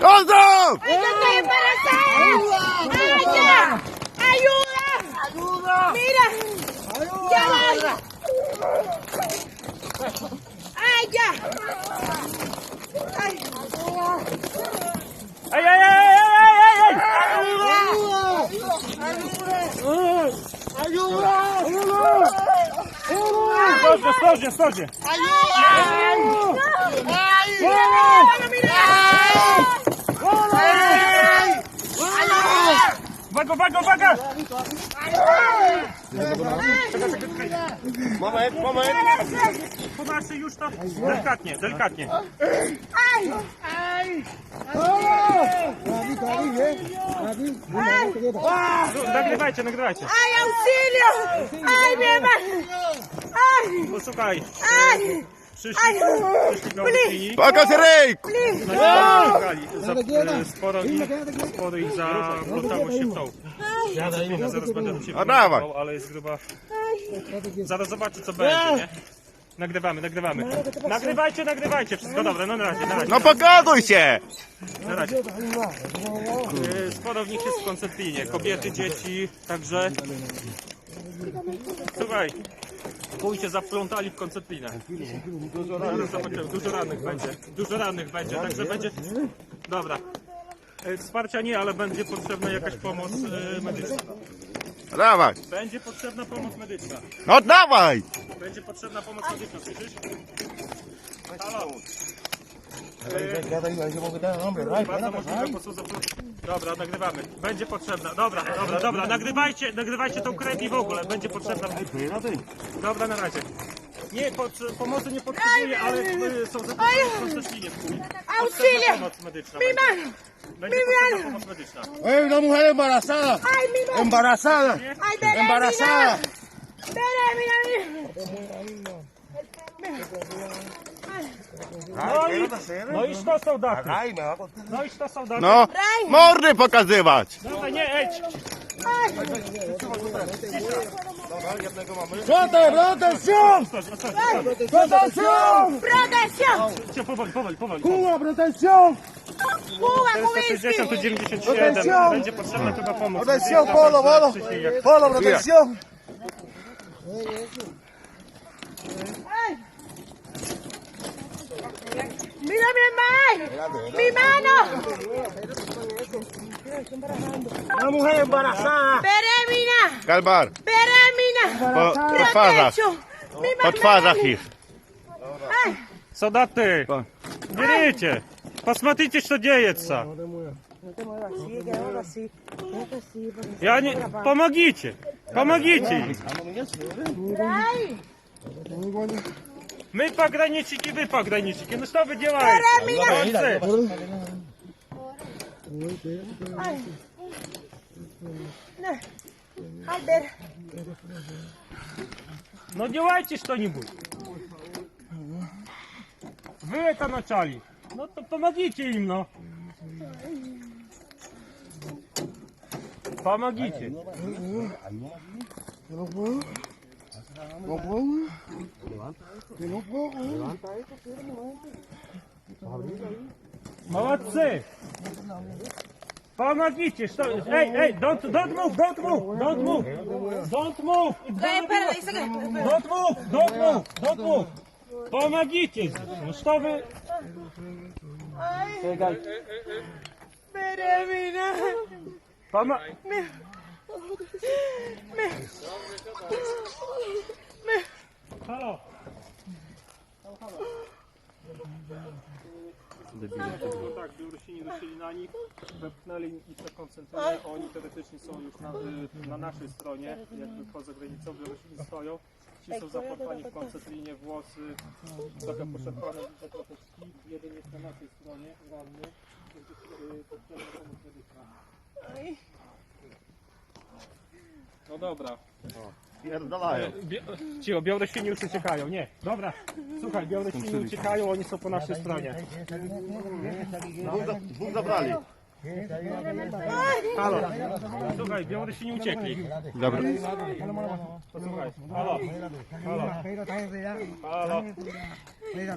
Gonzo! ¡Ay, yo estoy embarazada! Ostrożnie, ostrożnie, ostrożnie. Uwaga, uwaga, uwaga! Moment, moment. Po naszej już to delikatnie, delikatnie. Nagrywajcie, nagrywajcie. ¡Ay, auxilio! ¡Ay, mi hermano! Posłuchaj, przyszli, przyszli gałązki. Pokaż ryj! Za, e, sporo ich, sporo ich zaplątało się w tą. Ja zaraz będę A dawaj. nagrał, ale jest gruba. Zaraz zobaczy co będzie, nie? Nagrywamy, nagrywamy. Nagrywajcie, nagrywajcie. Wszystko dobre, no na razie, na razie. No pokazuj się! Na razie. E, Sporo w nich jest w koncertinie. Kobiety, dzieci, także... Słuchaj, pójście zaplątali w koncertinę. Zaraz zobaczymy, dużo rannych będzie. Dużo rannych będzie, także będzie... Dobra. E, Wsparcia nie, ale będzie potrzebna jakaś pomoc e, medyczna. Dawaj! Będzie potrzebna pomoc medyczna. No dawaj! Będzie potrzebna pomoc medyczna, słyszysz? Halo? Bardzo możliwe, bo są zapl- Dobra, nagrywamy. Będzie potrzebna. Dobra, dobra, dobra. Nagrywajcie, nagrywajcie tą krew i w ogóle. Będzie potrzebna. Dobra, na razie. Nie, potrze- pomocy nie potrzebuję, ale y, są zaproszeni w chuj. Potrzebna Auxilio. pomoc medyczna. ¡Mi Będzie, mano! będzie potrzebna pomoc medyczna. ¡Ey, una mujer embarazada! ¡Ay, mi mano! ¡Embarazada! ¡Ay, veré, ¡Embarazada! Veré, mira, mira. No i, no i to soldaty. No i to soldaty. No, mordy pokazywać! Dobra, nie, ej. ¡Protección! ¡Protección! ¡Protección! Cię, powoli, powoli, powoli. ¡Cuba, protección! ¡Cuba, 460 to Kubiński! 97. Będzie potrzebna chyba pomoc. Medyczna, polo, polo! ¡Polo, protección! ¡Mira mi hermano! ¡Mi mano! ¡Una mujer embarazada! ¡Veré, mira! Kalbar, ¡Veré, mira! po, po twarzach, ¡Protección! ¡Mi po mano! twarzach ich. ¡Ay! Солдаты, Pa. берите. Посмотрите, что деется. Я не... Помогите. Помогите им. ¡Ay! Мы пограничники, вы пограничники. Ну что вы делаете? Молодцы. Ну делайте что-нибудь. Вы это начали. Ну то помогите им, ну. Помогите. Молодцы! Помогите, что... Эй, эй, don't, don't move, don't move, don't move, don't move, It's ¡Ay, gonna be- espera, dice que... don't move, don't move, don't move. Помогите, ну что вы... ¡Ay! ¡Veré, My. My. Halo. Tak, Białorusini ruszyli na nich, wepchnęli ich taką centralę, oni teoretycznie są już na, na naszej stronie, jakby poza granicą, Białorusini stoją. Ci są zaportowani w koncertlinie, włosy, trochę poszarpane, jeden jest na naszej stronie, ranny, to jest podstawowa pomoc medyczna. No dobra. Pierdalają. Bie- Cicho, Białorusini już uciekają, nie. Dobra, słuchaj, Białorusini uciekają, oni są po naszej stronie. Dwóch, dwóch zabrali. Halo. Słuchaj, Białorusini uciekli. Dobra. Posłuchaj. Halo. Halo.